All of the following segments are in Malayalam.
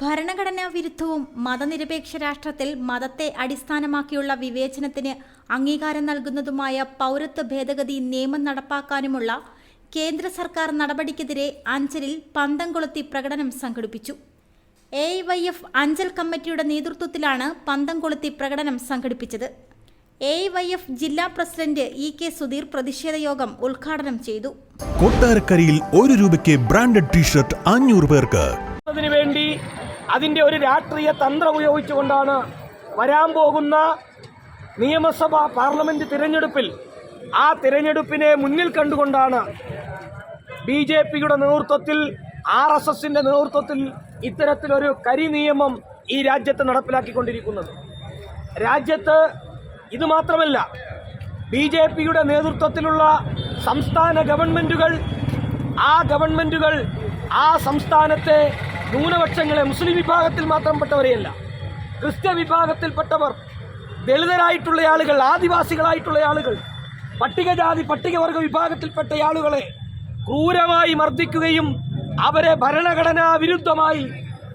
ഭരണഘടനാ വിരുദ്ധവും മതനിരപേക്ഷ രാഷ്ട്രത്തിൽ മതത്തെ അടിസ്ഥാനമാക്കിയുള്ള വിവേചനത്തിന് അംഗീകാരം നൽകുന്നതുമായ പൗരത്വ ഭേദഗതി നിയമം നടപ്പാക്കാനുമുള്ള കേന്ദ്ര സർക്കാർ നടപടിക്കെതിരെ അഞ്ചലിൽ പന്തം കൊളുത്തി പ്രകടനം സംഘടിപ്പിച്ചു. എ വൈ എഫ് അഞ്ചൽ കമ്മിറ്റിയുടെ നേതൃത്വത്തിലാണ് പന്തം കൊളുത്തി പ്രകടനം സംഘടിപ്പിച്ചത്. എ വൈ എഫ് ജില്ലാ പ്രസിഡന്റ് ഇ കെ സുധീർ പ്രതിഷേധ യോഗം ഉദ്ഘാടനം ചെയ്തു. കൊട്ടാരക്കരയിൽ ഒരു രൂപയ്ക്ക് ബ്രാൻഡഡ് ടീഷർട്ട് അഞ്ഞൂറ് പേർക്ക് അതിന്റെ ഒരു രാഷ്ട്രീയ തന്ത്രം ഉപയോഗിച്ചുകൊണ്ടാണ് വരാൻ പോകുന്ന നിയമസഭ പാർലമെന്റ് തിരഞ്ഞെടുപ്പിൽ ആ തിരഞ്ഞെടുപ്പിനെ മുന്നിൽ കണ്ടുകൊണ്ടാണ് ബി ജെ പിയുടെ നേതൃത്വത്തിൽ ആർ എസ് എസിന്റെ നേതൃത്വത്തിൽ ഇത്തരത്തിലൊരു കരി നിയമം ഈ രാജ്യത്ത് നടപ്പിലാക്കിക്കൊണ്ടിരിക്കുന്നത്. രാജ്യത്ത് ഇത് മാത്രമല്ല ബി ജെ പിയുടെ നേതൃത്വത്തിലുള്ള സംസ്ഥാന ഗവൺമെന്റുകൾ ആ ഗവൺമെന്റുകൾ ആ സംസ്ഥാനത്തെ ന്യൂനപക്ഷങ്ങളെ മുസ്ലിം വിഭാഗത്തിൽ മാത്രം പെട്ടവരെയല്ല ക്രിസ്ത്യ വിഭാഗത്തിൽപ്പെട്ടവർ ദളിതരായിട്ടുള്ള ആളുകൾ ആദിവാസികളായിട്ടുള്ള ആളുകൾ പട്ടികജാതി പട്ടികവർഗ വിഭാഗത്തിൽപ്പെട്ട ആളുകളെ ക്രൂരമായി മർദ്ദിക്കുകയും അവരെ ഭരണഘടനാ വിരുദ്ധമായി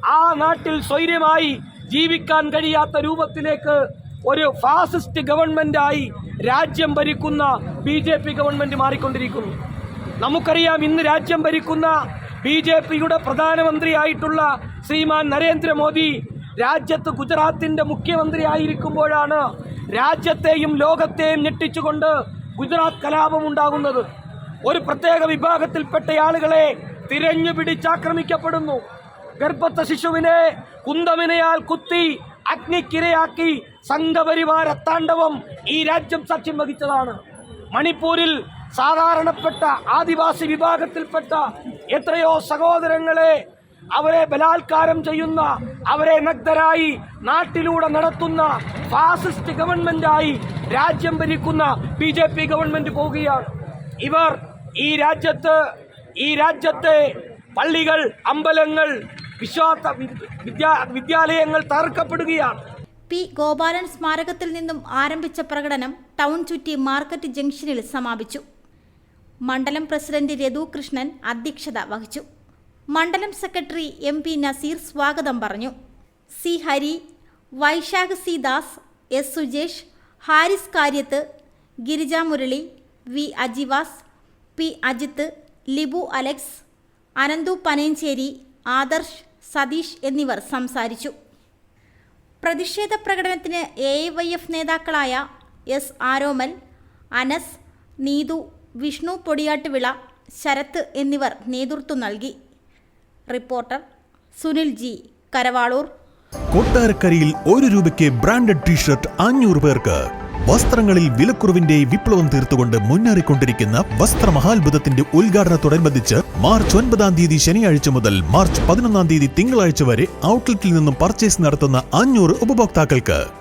ആ നാട്ടിൽ സ്വൈര്യമായി ജീവിക്കാൻ കഴിയാത്ത രൂപത്തിലേക്ക് ഒരു ഫാസിസ്റ്റ് ഗവൺമെന്റായി രാജ്യം ഭരിക്കുന്ന ബി ജെ പി ഗവൺമെന്റ് മാറിക്കൊണ്ടിരിക്കുന്നു. നമുക്കറിയാം ഇന്ന് രാജ്യം ഭരിക്കുന്ന ബി ജെ പിയുടെ പ്രധാനമന്ത്രിയായിട്ടുള്ള ശ്രീമാൻ നരേന്ദ്രമോദി രാജ്യത്ത് ഗുജറാത്തിന്റെ മുഖ്യമന്ത്രി ആയിരിക്കുമ്പോഴാണ് രാജ്യത്തെയും ലോകത്തെയും ഞെട്ടിച്ചുകൊണ്ട് ഗുജറാത്ത് കലാപം ഉണ്ടാകുന്നത്. ഒരു പ്രത്യേക വിഭാഗത്തിൽപ്പെട്ട ആളുകളെ തിരഞ്ഞു പിടിച്ചാക്രമിക്കപ്പെടുന്നു. ഗർഭസ്ഥ ശിശുവിനെ കുന്തമിനയാൽ കുത്തി അഗ്നിക്കിരയാക്കി സംഘപരിവാര താണ്ഡവം ഈ രാജ്യം സാക്ഷ്യം വഹിച്ചതാണ്. മണിപ്പൂരിൽ സാധാരണപ്പെട്ട ആദിവാസി വിഭാഗത്തിൽപ്പെട്ട എത്രയോ സഹോദരങ്ങളെ അവരെ ബലാത്കാരം ചെയ്യുന്ന അവരെ നഗ്നരായി നാട്ടിലൂടെ നടത്തുന്ന ഫാസിസ്റ്റ് ഗവൺമെന്റായി രാജ്യം ഭരിക്കുന്ന ബി ജെ പി ഗവൺമെന്റ് പോവുകയാണ്. ഇവർ ഈ രാജ്യത്ത് ഈ രാജ്യത്തെ പള്ളികൾ അമ്പലങ്ങൾ വിശ്വാസ വിദ്യാ വിദ്യാലയങ്ങൾ തകർക്കപ്പെടുകയാണ്. പി ഗോപാലൻ സ്മാരകത്തിൽ നിന്നും ആരംഭിച്ച പ്രകടനം ടൗൺ ചുറ്റി മാർക്കറ്റ് ജംഗ്ഷനിൽ സമാപിച്ചു. മണ്ഡലം പ്രസിഡന്റ് രതു കൃഷ്ണൻ അധ്യക്ഷത വഹിച്ചു. മണ്ഡലം സെക്രട്ടറി എം പി നസീർ സ്വാഗതം പറഞ്ഞു. C Hari Vaishakh C Das S Sujesh Haris Karyath Girija Murali V Ajivas P Ajith Libu Alex Ananthu Panayancheri Adarsh Satheesh എന്നിവർ സംസാരിച്ചു. പ്രതിഷേധ പ്രകടനത്തിന് എ വൈ എഫ് നേതാക്കളായ എസ് ആരോമൽ അനസ് നീതു വിഷ്ണു പൊടിയാട്ടുവിള ശരത്ത് എന്നിവർ നേതൃത്വം നൽകി. Reporter Sunil G Karavaloor. കൊട്ടാരക്കരയിൽ ഒരു രൂപയ്ക്ക് ബ്രാൻഡഡ് ടീഷർട്ട് അഞ്ഞൂറ് പേർക്ക്. വസ്ത്രങ്ങളിൽ വിലക്കുറവിന്റെ വിപ്ലവം തീർത്തുകൊണ്ട് മുന്നേറിക്കൊണ്ടിരിക്കുന്ന വസ്ത്രമഹാത്ഭുതത്തിന്റെ ഉദ്ഘാടനത്തോടനുബന്ധിച്ച് മാർച്ച് ഒൻപതാം തീയതി ശനിയാഴ്ച മുതൽ മാർച്ച് പതിനൊന്നാം തീയതി തിങ്കളാഴ്ച വരെ ഔട്ട്ലെറ്റിൽ നിന്നും പർച്ചേസ് നടത്തുന്ന അഞ്ഞൂറ് ഉപഭോക്താക്കൾക്ക്.